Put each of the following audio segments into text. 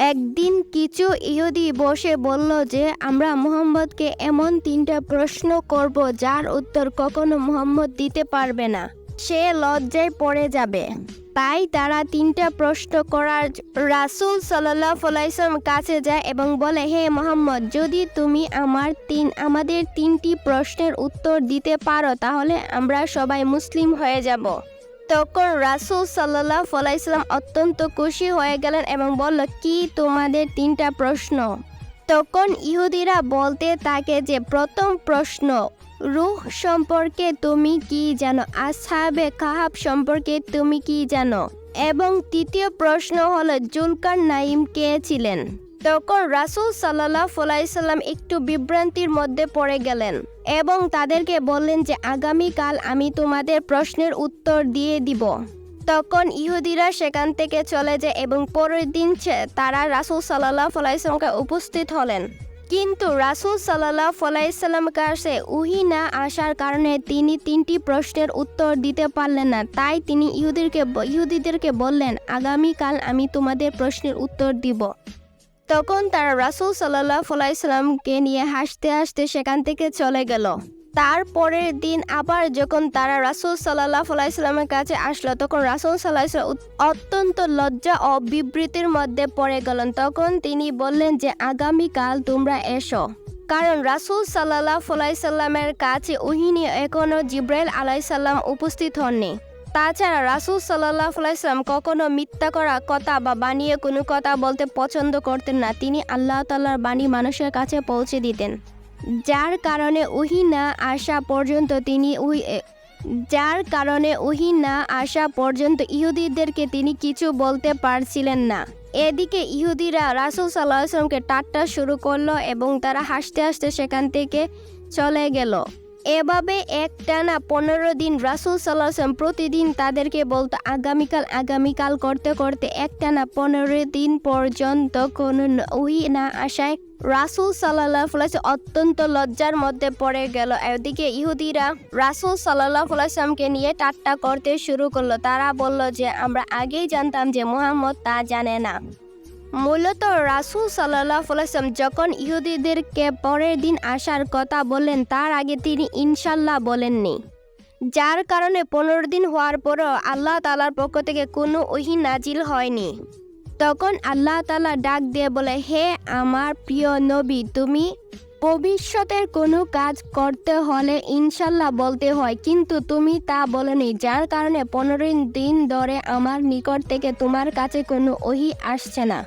একদিন কিছু ইহুদি বসে বলল যে, আমরা মুহাম্মদকে এমন তিনটা প্রশ্ন করব যার উত্তর কখনো মুহাম্মদ দিতে পারবে না। সে লজ্জায় পড়ে যাবে। তাই তারা তিনটা প্রশ্ন করার রাসূল ফলাইসলাম কাছে যায় এবং বলে, হে মোহাম্মদ, যদি তুমি আমার তিন, আমাদের তিনটি প্রশ্নের উত্তর দিতে পারো, তাহলে আমরা সবাই মুসলিম হয়ে যাব। তখন রাসুল সাল্লাহ ফলাইসলাম অত্যন্ত খুশি হয়ে গেলেন এবং বলল, কি তোমাদের তিনটা প্রশ্ন? তখন ইহুদিরা বলতে থাকে যে, প্রথম প্রশ্ন, রুহ সম্পর্কে তুমি কি জানো? আসহাবে কাহাব সম্পর্কে তুমি কি জানো? এবং তৃতীয় প্রশ্ন হলো জুলকার নাইম কে ছিলেন? তখন রাসূল সাল্লাহ ফলাইসাল্লাম একটু বিভ্রান্তির মধ্যে পড়ে গেলেন এবং তাদেরকে বললেন যে, আগামীকাল আমি তোমাদের প্রশ্নের উত্তর দিয়ে দিব। তখন ইহুদিরা সেখান থেকে চলে যায় এবং পরের দিন তারা রাসূল সাল্লাহ ফলাইসাল্লামকে উপস্থিত হলেন। কিন্তু রাসূল সাল্লাহ ফলাইসাল্লাম কাছে উহি না আসার কারণে তিনি তিনটি প্রশ্নের উত্তর দিতে পারলেন না। তাই তিনি ইহুদিরকে ইহুদিদেরকে বললেন, আগামীকাল আমি তোমাদের প্রশ্নের উত্তর দিব। তখন তারা রাসূল সাল্লাহ ফলাইসাল্লামকে নিয়ে হাসতে হাসতে সেখান থেকে চলে গেল। তারপরের দিন আবার যখন তারা রাসূল সাল্লাহ ফলাইসাল্লামের কাছে আসলো, তখন রাসূল সাল্লাহ অত্যন্ত লজ্জা ও বিবৃতির মধ্যে পড়ে গেলেন। তখন তিনি বললেন যে, আগামীকাল তোমরা এসো। কারণ রাসূল সাল্লাহ ফলাইসাল্লামের কাছে উহিনী এখনও জিব্রাইল আলাইসাল্লাম উপস্থিত হননি। তাছাড়া রাসূল সাল্লাহ আলাইসাল্লাম কখনো মিথ্যা করা কথা বা বানিয়ে কোনো কথা বলতে পছন্দ করতেন না। তিনি আল্লাহ তাল্লার বাণী মানুষের কাছে পৌঁছে দিতেন। যার কারণে উহি না আসা পর্যন্ত তিনি উহি যার কারণে উহি না আসা পর্যন্ত ইহুদিদেরকে তিনি কিছু বলতে পারছিলেন না। এদিকে ইহুদিরা রাসূল সাল্লাহ আসলামকে টাট্টা শুরু করল এবং তারা হাসতে হাসতে সেখান থেকে চলে গেল। এভাবে একটানা পনেরো দিন রাসূল সাল্লাহ আসলাম প্রতিদিন তাদেরকে বলতো, আগামীকাল আগামীকাল করতে করতে একটানা পনেরো দিন পর্যন্ত কোনো উহি না আসায় রাসুল সাল্লাহ অত্যন্ত লজ্জার মধ্যে পড়ে গেল। এদিকে ইহুদিরা রাসূল সাল্লাহ ফুলাইসলামকে নিয়ে ঠাট্টা করতে শুরু করল। তারা বলল যে, আমরা আগেই জানতাম যে মোহাম্মদ তা জানে না। মূলত রাসূল সাল্লাহ ফুলাইসলাম যখন ইহুদিদেরকে পরের দিন আসার কথা বললেন, তার আগে তিনি ইনশাল্লাহ বলেননি। যার কারণে পনেরো দিন হওয়ার পরও আল্লাহ তালার পক্ষ থেকে কোনো ওহি নাজিল হয়নি। তখন আল্লাহ তালা ডাক দিয়ে বলে, হে আমার প্রিয় নবী, তুমি ভবিষ্যতের কোনো কাজ করতে হলে ইনশাল্লাহ বলতে হয়, কিন্তু তুমি তা বলনি। যার কারণে পনেরো দিন ধরে আমার নিকট থেকে তোমার কাছে কোনো ওহি আসছে না।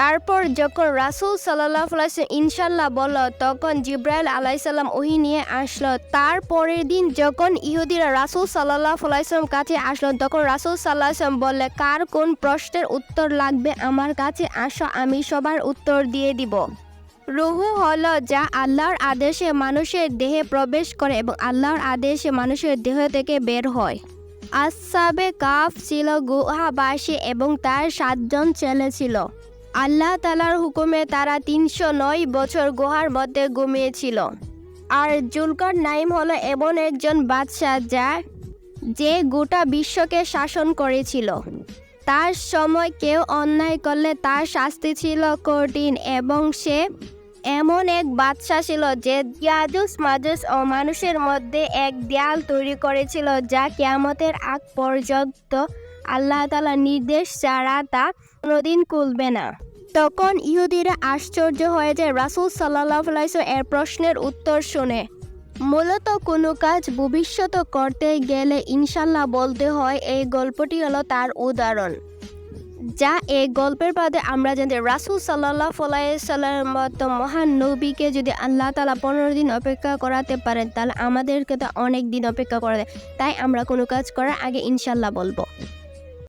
তারপর যখন রাসুল সাল্লাহ আলাইসাল্লাম ইনশাল্লাহ বলল, তখন জিব্রাইল আলাইসাল্লাম ওহি নিয়ে আসলো। তারপরের দিন যখন ইহুদিরা রাসুল সাল্লাহ আলাইসাল্লাম কাছে আসলো, তখন রাসূল সাল্লাহ সাল্লাম বললে, কার কোন প্রশ্নের উত্তর লাগবে আমার কাছে আসো, আমি সবার উত্তর দিয়ে দিব। রুহু হল যা আল্লাহর আদেশে মানুষের দেহে প্রবেশ করে এবং আল্লাহর আদেশে মানুষের দেহ থেকে বের হয়। আসাবে কাফ ছিল গুহাবাসী এবং তার সাতজন ছেলে ছিল। আল্লাহ তালার হুকুমে তারা তিনশো নয় বছর গুহার মধ্যে ঘুমিয়েছিল। আর জুলকর নাইম হলো এমন একজন বাদশাহ যা, যে গোটা বিশ্বকে শাসন করেছিল। তার সময় কেউ অন্যায় করলে তার শাস্তি ছিল কঠিন এবং সে এমন এক বাদশা ছিল যে ইয়াজুস, মাজুস ও মানুষের মধ্যে এক দেয়াল তৈরি করেছিল যা কেয়ামতের আগ পর্যন্ত আল্লাহ তালা নির্দেশ ছাড়া তা কোনোদিন খুলবে না। তখন ইহুদিরা আশ্চর্য হয়ে যায়। রাসূল সাল্লাহ এর প্রশ্নের উত্তর শুনে। মূলত কোনো কাজ ভবিষ্যৎ করতে গেলে ইনশাল্লাহ বলতে হয়, এই গল্পটি হলো তার উদাহরণ। যা এই গল্পের বাদে আমরা জানি রাসূল সাল্লাহ সাল্লাম মতো মহান নবীকে যদি আল্লাহ তালা পনেরো দিন অপেক্ষা করাতে পারেন, তাহলে আমাদেরকে তো অনেক দিন অপেক্ষা করা দেয় তাই আমরা কোনো কাজ করার আগে ইনশাল্লাহ বলব।